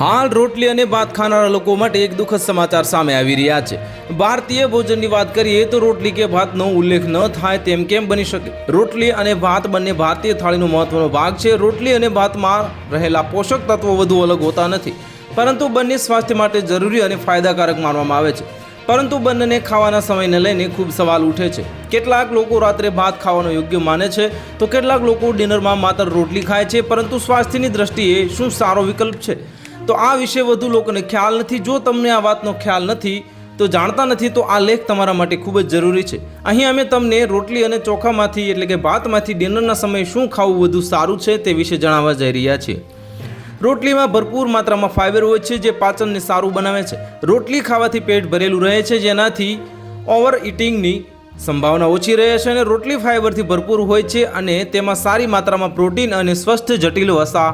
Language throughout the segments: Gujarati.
હાલ રોટલી અને ભાત ખાનારા લોકો માટે એક દુઃખદ સમાચાર સામે આવી રહ્યા છે. ભારતીય ભોજનની વાત કરીએ તો રોટલી કે ભાતનો ઉલ્લેખ ન થાય તેમ કેમ બની શકે? રોટલી અને ભાત બંને ભારતીય થાળીનો મહત્વનો ભાગ છે. રોટલી અને ભાતમાં રહેલા પોષક તત્વો વધુ અલગ હોતા નથી. પરંતુ બંને સ્વાસ્થ્ય માટે જરૂરી અને ફાયદાકારક માનવામાં આવે છે. પરંતુ બંનેને ખાવાના સમયને લઈને ખૂબ સવાલ ઉઠે છે. કેટલાક લોકો રાત્રે ભાત ખાવાનો યોગ્ય માને છે તો કેટલાક લોકો ડિનરમાં માત્ર રોટલી ખાય છે, પરંતુ સ્વાસ્થ્યની દ્રષ્ટિએ શું સારો વિકલ્પ છે? તો આ વિશે વધુ લોકોને ખ્યાલ નથી. જો તમને આ વાતનો ખ્યાલ નથી, તો જાણતા નથી, તો આ લેખ તમારા માટે ખૂબ જ જરૂરી છે. અહીં અમે તમને રોટલી અને ચોખામાંથી એટલે કે ભાતમાંથી ડિનરના સમયે શું ખાવું વધુ સારું છે તે વિશે જણાવવા જઈ રહ્યા છીએ. રોટલીમાં ભરપૂર માત્રામાં ફાઇબર હોય છે જે પાચનને સારું બનાવે છે. રોટલી ખાવાથી પેટ ભરેલું રહે છે, જેનાથી ઓવર ઇટિંગની સંભાવના ઓછી રહે છે અને રોટલી ફાઇબરથી ભરપૂર હોય છે અને તેમાં સારી માત્રામાં પ્રોટીન અને સ્વસ્થ જટિલ વસા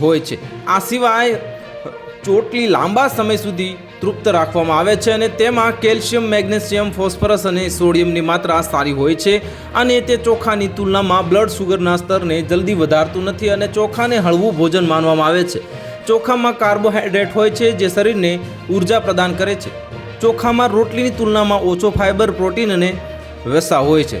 હોય છે. આ સિવાય ચોટલી લાંબા સમય સુધી તૃપ્ત રાખવામાં આવે છે અને તેમાં કેલ્શિયમ, મેગ્નેશિયમ, ફોસ્ફરસ અને સોડિયમની માત્રા સારી હોય છે અને તે ચોખાની તુલનામાં બ્લડ શુગરના સ્તરને જલ્દી વધારતું નથી અને ચોખાને હળવું ભોજન માનવામાં આવે છે. ચોખામાં કાર્બોહાઈડ્રેટ હોય છે જે શરીરને ઊર્જા પ્રદાન કરે છે. ચોખામાં રોટલીની તુલનામાં ઓછો ફાઇબર, પ્રોટીન અને વસા હોય છે.